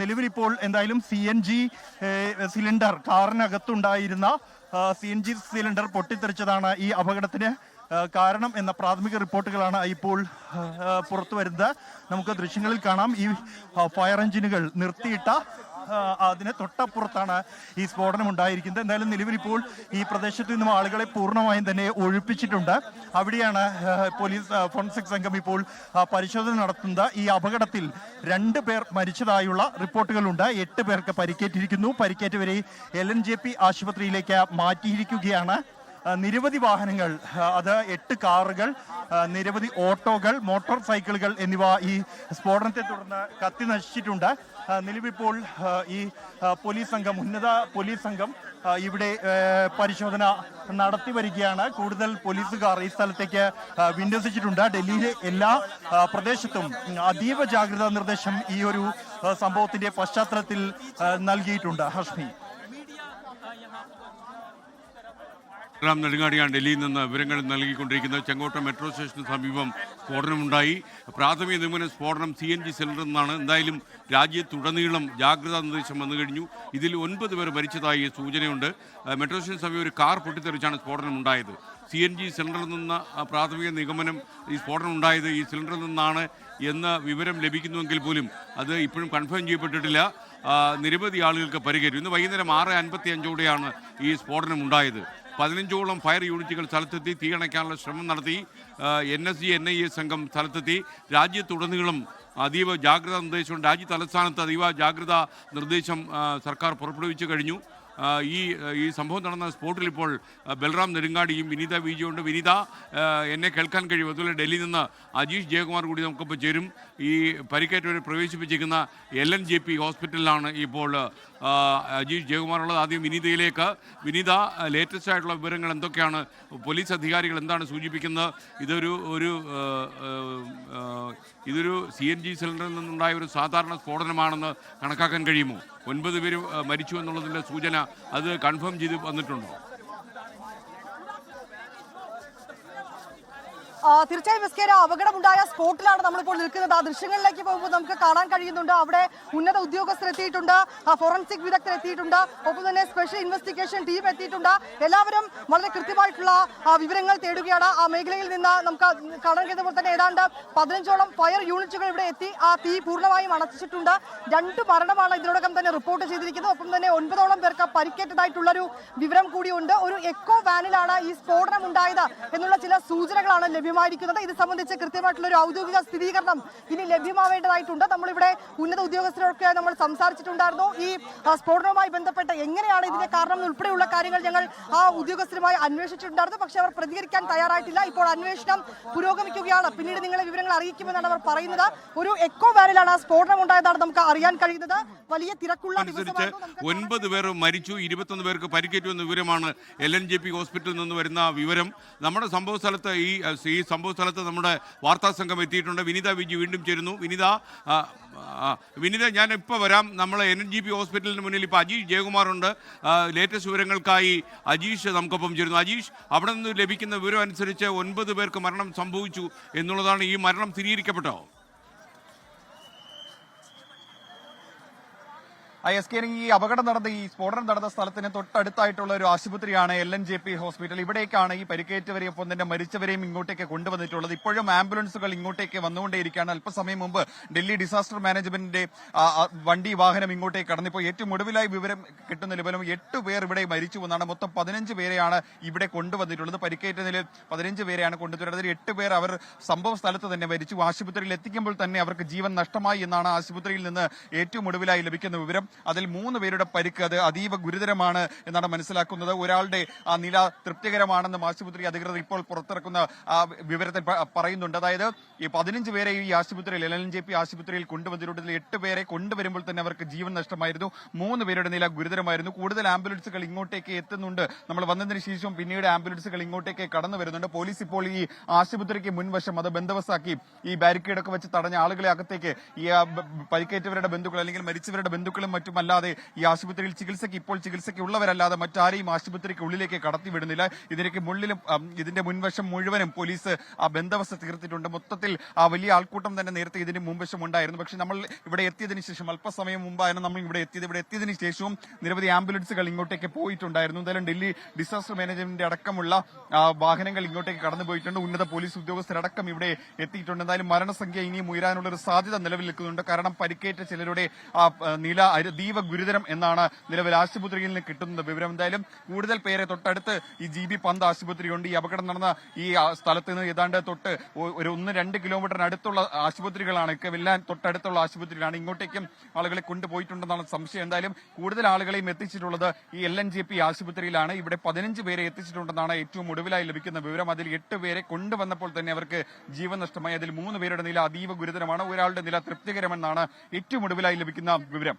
നിലവിൽ ഇപ്പോൾ എന്തായാലും സി എൻ ജി സിലിണ്ടർ കാറിനകത്തുണ്ടായിരുന്ന സി എൻ ജി സിലിണ്ടർ പൊട്ടിത്തെറിച്ചതാണ് ഈ അപകടത്തിന് കാരണം എന്ന പ്രാഥമിക റിപ്പോർട്ടുകളാണ് ഇപ്പോൾ പുറത്തു വരുന്നത് നമുക്ക് ദൃശ്യങ്ങളിൽ കാണാം. ഈ ഫയർ എഞ്ചിനുകൾ നിർത്തിയിട്ട അതിന് തൊട്ടപ്പുറത്താണ് ഈ സ്ഫോടനം ഉണ്ടായിരിക്കുന്നത് എന്തായാലും നിലവിൽ ഇപ്പോൾ ഈ പ്രദേശത്ത് നിന്നും ആളുകളെ പൂർണമായും തന്നെ ഒഴിപ്പിച്ചിട്ടുണ്ട്. അവിടെയാണ് പോലീസ് ഫോറൻസിക് സംഘം ഇപ്പോൾ പരിശോധന നടത്തുന്നത്. ഈ അപകടത്തിൽ രണ്ട് പേർ മരിച്ചതായുള്ള റിപ്പോർട്ടുകളുണ്ട്. എട്ട് പേർക്ക് പരിക്കേറ്റിരിക്കുന്നു. പരിക്കേറ്റവരെ എൽ എൻ ജെ പി ആശുപത്രിയിലേക്ക് മാറ്റിയിരിക്കുകയാണ്. നിരവധി വാഹനങ്ങൾ അത് എട്ട് കാറുകൾ നിരവധി ഓട്ടോകൾ മോട്ടോർ സൈക്കിളുകൾ എന്നിവ ഈ സ്ഫോടനത്തെ തുടർന്ന് കത്തി നശിച്ചിട്ടുണ്ട്. നിലവിപ്പോൾ ഈ പോലീസ് സംഘം ഉന്നത പോലീസ് സംഘം ഇവിടെ പരിശോധന നടത്തി വരികയാണ്. കൂടുതൽ പോലീസുകാർ ഈ സ്ഥലത്തേക്ക് വിന്യസിച്ചിട്ടുണ്ട്. ഡൽഹിയിലെ എല്ലാ പ്രദേശത്തും അതീവ ജാഗ്രതാ നിർദ്ദേശം ഈ ഒരു സംഭവത്തിന്റെ പശ്ചാത്തലത്തിൽ നൽകിയിട്ടുണ്ട്. ഹഷ്മി റാം നെടുങ്ങാടിയാണ് ഡൽഹിയിൽ നിന്ന് വിവരങ്ങൾ നൽകിക്കൊണ്ടിരിക്കുന്നത്. ചെങ്കോട്ട മെട്രോ സ്റ്റേഷന് സമീപം സ്ഫോടനമുണ്ടായി. പ്രാഥമിക നിഗമന സ്ഫോടനം സി എൻ ജി സിലിണ്ടർ നിന്നാണ്. എന്തായാലും രാജ്യത്തുടനീളം ജാഗ്രതാ നിർദ്ദേശം വന്നു കഴിഞ്ഞു. ഇതിൽ ഒൻപത് പേർ മരിച്ചതായി സൂചനയുണ്ട്. മെട്രോ സ്റ്റേഷൻ സമീപം ഒരു കാർ പൊട്ടിത്തെറിച്ചാണ് സ്ഫോടനം ഉണ്ടായത് സി എൻ ജി സിലിണ്ടറിൽ നിന്ന് പ്രാഥമിക നിഗമനം ഈ സ്ഫോടനം ഉണ്ടായത് ഈ സിലിണ്ടറിൽ നിന്നാണ് എന്ന വിവരം ലഭിക്കുന്നുവെങ്കിൽ പോലും അത് ഇപ്പോഴും കൺഫേം ചെയ്യപ്പെട്ടിട്ടില്ല. നിരവധി ആളുകൾക്ക് പരിഹരിക്കും ഇന്ന് വൈകുന്നേരം ആറ് അൻപത്തി അഞ്ചോടെയാണ് ഈ സ്ഫോടനം ഉണ്ടായത് പതിനഞ്ചോളം ഫയർ യൂണിറ്റുകൾ സ്ഥലത്തെത്തി തീയണയ്ക്കാനുള്ള ശ്രമം നടത്തി N S G N I A സംഘം സ്ഥലത്തെത്തി. രാജ്യത്തുടനീളം അതീവ ജാഗ്രതാ നിർദ്ദേശം രാജ്യ തലസ്ഥാനത്ത് അതീവ ജാഗ്രതാ നിർദ്ദേശം സർക്കാർ പുറപ്പെടുവിച്ചു കഴിഞ്ഞു. ഈ ഈ സംഭവം നടന്ന സ്പോട്ടിൽ ഇപ്പോൾ ബൽറാം നെടുങ്ങാടിയും വിനീത വിജയുണ്ട്. വിനീത എന്നെ കേൾക്കാൻ കഴിയും. അതുപോലെ ഡൽഹിയിൽ നിന്ന് അജീഷ് ജയകുമാർ കൂടി നമുക്കൊപ്പം ചേരും. ഈ പരിക്കേറ്റവരെ പ്രവേശിപ്പിച്ചിരിക്കുന്ന എൽ എൻ ജെ പി ഹോസ്പിറ്റലിലാണ് ഇപ്പോൾ അജീഷ് ജയകുമാർ ആദ്യം വിനീതയിലേക്ക്. വിനീത ലേറ്റസ്റ്റ് ആയിട്ടുള്ള വിവരങ്ങൾ എന്തൊക്കെയാണ്? പോലീസ് അധികാരികൾ എന്താണ് സൂചിപ്പിക്കുന്നത്? ഇതൊരു ഒരു ഇതൊരു സി എൻ ജി സിലിണ്ടറിൽ നിന്നുണ്ടായ ഒരു സാധാരണ സ്ഫോടനമാണെന്ന് കണക്കാക്കാൻ കഴിയുമോ? ഒൻപത് പേര് മരിച്ചു എന്നുള്ളതിന്റെ സൂചന അത് കൺഫേം ചെയ്ത് വന്നിട്ടുണ്ടോ? തീർച്ചയായും എസ്കേര അപകടമുണ്ടായ സ്പോട്ടിലാണ് നമ്മളിപ്പോൾ നിൽക്കുന്നത്. ആ ദൃശ്യങ്ങളിലേക്ക് പോകുമ്പോൾ നമുക്ക് കാണാൻ കഴിയുന്നുണ്ട്. അവിടെ ഉന്നത ഉദ്യോഗസ്ഥർ എത്തിയിട്ടുണ്ട് ഫോറൻസിക് വിദഗ്ധർ എത്തിയിട്ടുണ്ട് ഒപ്പം തന്നെ സ്പെഷ്യൽ ഇൻവെസ്റ്റിഗേഷൻ ടീം എത്തിയിട്ടുണ്ട്. എല്ലാവരും വളരെ കൃത്യമായിട്ടുള്ള വിവരങ്ങൾ തേടുകയാണ്. ആ മേഖലയിൽ നിന്ന് നമുക്ക് കാണാൻ കഴിയുന്ന പോലെ തന്നെ ഏതാണ്ട് പതിനഞ്ചോളം ഫയർ യൂണിറ്റുകൾ ഇവിടെ എത്തി. ആ തീ പൂർണമായും അണച്ചിട്ടുണ്ട് രണ്ട് മരണമാണ് ഇതിനോടകം തന്നെ റിപ്പോർട്ട് ചെയ്തിരിക്കുന്നത്. ഒപ്പം തന്നെ ഒൻപതോളം പേർക്ക് പരിക്കേറ്റതായിട്ടുള്ളൊരു വിവരം കൂടിയുണ്ട്. ഒരു എക്കോ വാനിലാണ് ഈ സ്ഫോടനം ഉണ്ടായത് എന്നുള്ള ചില സൂചനകളാണ് ലഭ്യമായിരിക്കുന്നത് ഇത് സംബന്ധിച്ച് കൃത്യമായിട്ടുള്ള ഒരു ഔദ്യോഗിക സ്ഥിരീകരണം ഇനി ലഭ്യമാവേണ്ടതായിട്ടുണ്ട്. നമ്മളിവിടെ ഉന്നത ഉദ്യോഗസ്ഥരൊക്കെ നമ്മൾ സംസാരിച്ചിട്ടുണ്ടായിരുന്നു. ഈ സ്ഫോടനവുമായി ബന്ധപ്പെട്ട് എങ്ങനെയാണ് ഇതിന്റെ കാരണം ഉൾപ്പെടെയുള്ള കാര്യങ്ങൾ ഞങ്ങൾ ആ ഉദ്യോഗസ്ഥരുമായി അന്വേഷിച്ചിട്ടുണ്ടായിരുന്നു. പക്ഷേ അവർ പ്രതികരിക്കാൻ തയ്യാറായിട്ടില്ല. ഇപ്പോൾ അന്വേഷണം പുരോഗമിക്കുകയാണ്. പിന്നീട് നിങ്ങളെ വിവരങ്ങൾ അറിയിക്കുമെന്നാണ് അവർ പറയുന്നത്. ഒരു എക്കോ വാനിലാണ് ആ സ്ഫോടനം ഉണ്ടായതാണ് നമുക്ക് അറിയാൻ കഴിയുന്നത്. വലിയ തിരക്കുള്ള അനുസരിച്ച് ഒൻപത് പേർ മരിച്ചു. ഇരുപത്തൊന്ന് പേർക്ക് പരിക്കേറ്റു എന്ന വിവരമാണ് എൽ എൻ ജെ പി ഹോസ്പിറ്റലിൽ നിന്ന് വരുന്ന വിവരം. നമ്മുടെ സംഭവ സ്ഥലത്ത് ഈ ഈ സംഭവ സ്ഥലത്ത് നമ്മുടെ വാർത്താ സംഘം എത്തിയിട്ടുണ്ട്. വിനിത വിജി വീണ്ടും ചേരുന്നു. വിനിത വിനിത ഞാൻ ഇപ്പോൾ വരാം. നമ്മൾ എൻ ജി പി ഹോസ്പിറ്റലിന് മുന്നിൽ ഇപ്പോൾ അജീഷ് ജയകുമാറുണ്ട്. ലേറ്റസ്റ്റ് വിവരങ്ങൾക്കായി അജീഷ് നമുക്കൊപ്പം ചേരുന്നു. അജീഷ് അവിടെ നിന്ന് ലഭിക്കുന്ന വിവരം അനുസരിച്ച് ഒൻപത് പേർക്ക് മരണം സംഭവിച്ചു എന്നുള്ളതാണ് ഈ മരണം സ്ഥിരീകരിക്കപ്പെട്ടോ? എസ് കെ ഈ അപകടം നടന്ന ഈ സ്ഫോടനം നടന്ന സ്ഥലത്തിന് തൊട്ടടുത്തായിട്ടുള്ള ഒരു ആശുപത്രിയാണ് L N J P hospital. ഇവിടേക്കാണ് ഈ പരിക്കേറ്റവരെയും ഒപ്പം തന്നെ മരിച്ചവരെയും ഇങ്ങോട്ടേക്ക് കൊണ്ടുവന്നിട്ടുള്ളത്. ഇപ്പോഴും ആംബുലൻസുകൾ ഇങ്ങോട്ടേക്ക് വന്നുകൊണ്ടേയിരിക്കുകയാണ്. അല്പസമയം മുമ്പ് ഡൽഹി ഡിസാസ്റ്റർ മാനേജ്മെന്റിന്റെ വണ്ടി വാഹനം ഇങ്ങോട്ടേക്ക് കടന്നിപ്പോൾ ഏറ്റവും ഒടുവിലായി വിവരം കിട്ടുന്ന നിലവിലും എട്ട് പേർ ഇവിടെ മരിച്ചു എന്നാണ്. മൊത്തം പതിനഞ്ച് പേരെയാണ് ഇവിടെ കൊണ്ടുവന്നിട്ടുള്ളത്. പരിക്കേറ്റ നിലയിൽ പതിനഞ്ച് പേരെയാണ് കൊണ്ടുവരുന്നത് എട്ട് പേർ അവർ സംഭവ സ്ഥലത്ത് തന്നെ മരിച്ചു. ആശുപത്രിയിൽ എത്തിക്കുമ്പോൾ തന്നെ അവർക്ക് ജീവൻ നഷ്ടമായി എന്നാണ് ആശുപത്രിയിൽ നിന്ന് ഏറ്റവും ഒടുവിലായി ലഭിക്കുന്ന വിവരം. അതിൽ മൂന്ന് പേരുടെ പരിക്ക് അത് അതീവ ഗുരുതരമാണ് എന്നാണ് മനസ്സിലാക്കുന്നത്. ഒരാളുടെ ആ നില തൃപ്തികരമാണെന്ന് ആശുപത്രി അധികൃതർ ഇപ്പോൾ പുറത്തിറക്കുന്ന വിവരത്തിൽ പറയുന്നുണ്ട്. അതായത് ഈ പതിനഞ്ച് പേരെ ഈ ആശുപത്രിയിൽ എൽ എൻ ആശുപത്രിയിൽ കൊണ്ടുവന്നിട്ടുണ്ട് എട്ട് പേരെ കൊണ്ടുവരുമ്പോൾ തന്നെ അവർക്ക് ജീവൻ നഷ്ടമായിരുന്നു. മൂന്ന് പേരുടെ നില ഗുരുതരമായിരുന്നു. കൂടുതൽ ആംബുലൻസുകൾ ഇങ്ങോട്ടേക്ക് എത്തുന്നുണ്ട്. നമ്മൾ വന്നതിന് ശേഷം പിന്നീട് ആംബുലൻസുകൾ ഇങ്ങോട്ടേക്ക് കടന്നു വരുന്നുണ്ട്. പോലീസ് ഇപ്പോൾ ഈ ആശുപത്രിക്ക് മുൻവശം അത് ബന്ധവസ്സാക്കി ഈ ബാരിക്കേഡൊക്കെ വെച്ച് തടഞ്ഞ ആളുകളെ അകത്തേക്ക് ഈ പരിക്കേറ്റവരുടെ ബന്ധുക്കൾ അല്ലെങ്കിൽ മരിച്ചവരുടെ ബന്ധുക്കളും മറ്റുമല്ലാതെ ഈ ആശുപത്രിയിൽ ചികിത്സയ്ക്ക് ഇപ്പോൾ ചികിത്സയ്ക്ക് ഉള്ളവരല്ലാതെ മറ്റാരെയും ആശുപത്രിക്ക് ഉള്ളിലേക്ക് കടത്തിവിടുന്നില്ല. ഇതിലേക്ക് മുള്ളിലും ഇതിന്റെ മുൻവശം മുഴുവനും പോലീസ് ആ ബന്ധവസ്ഥ തീർത്തിട്ടുണ്ട്. മൊത്തത്തിൽ ആ വലിയ ആൾക്കൂട്ടം തന്നെ നേരത്തെ ഇതിന് മുൻവശം ഉണ്ടായിരുന്നു. പക്ഷെ നമ്മൾ ഇവിടെ എത്തിയതിനു ശേഷം അല്പസമയം മുമ്പായിരുന്നു നമ്മൾ ഇവിടെ എത്തിയത്. ഇവിടെ എത്തിയതിനു ശേഷവും നിരവധി ആംബുലൻസുകൾ ഇങ്ങോട്ടേക്ക് പോയിട്ടുണ്ടായിരുന്നു. എന്തായാലും ഡൽഹി ഡിസാസ്റ്റർ മാനേജ്മെന്റ് അടക്കമുള്ള വാഹനങ്ങൾ ഇങ്ങോട്ടേക്ക് കടന്നു പോയിട്ടുണ്ട്. ഉന്നത പോലീസ് ഉദ്യോഗസ്ഥരടക്കം ഇവിടെ എത്തിയിട്ടുണ്ട്. എന്തായാലും മരണസംഖ്യ ഇനിയും ഉയരാനുള്ള ഒരു സാധ്യത നിലവിൽ നിൽക്കുന്നുണ്ട്. കാരണം പരിക്കേറ്റ ചിലരുടെ നില അതീവ ഗുരുതരം എന്നാണ് നിലവിൽ ആശുപത്രിയിൽ നിന്ന് കിട്ടുന്ന വിവരം. എന്തായാലും കൂടുതൽ പേരെ തൊട്ടടുത്ത് ഈ ജി ബി പന്ത് ആശുപത്രിയുണ്ട്. ഈ അപകടം നടന്ന ഈ സ്ഥലത്ത് നിന്ന് ഏതാണ്ട് തൊട്ട് ഒരു ഒന്ന് രണ്ട് കിലോമീറ്ററിനടുത്തുള്ള ആശുപത്രികളാണ് ഒക്കെ വില്ലാൻ തൊട്ടടുത്തുള്ള ആശുപത്രിയിലാണ് ഇങ്ങോട്ടേക്കും ആളുകളെ കൊണ്ടുപോയിട്ടുണ്ടെന്നാണ് സംശയം. എന്തായാലും കൂടുതൽ ആളുകളെയും എത്തിച്ചിട്ടുള്ളത് ഈ എൽ എൻ ജെ പി ആശുപത്രിയിലാണ്. ഇവിടെ പതിനഞ്ച് പേരെ എത്തിച്ചിട്ടുണ്ടെന്നാണ് ഏറ്റവും ഒടുവിലായി ലഭിക്കുന്ന വിവരം. അതിൽ എട്ട് പേരെ കൊണ്ടുവന്നപ്പോൾ തന്നെ അവർക്ക് ജീവൻ നഷ്ടമായി. അതിൽ മൂന്ന് പേരുടെ നില അതീവ ഗുരുതരമാണ്. ഒരാളുടെ നില തൃപ്തികരമെന്നാണ് ഏറ്റവും ഒടുവിലായി ലഭിക്കുന്ന വിവരം.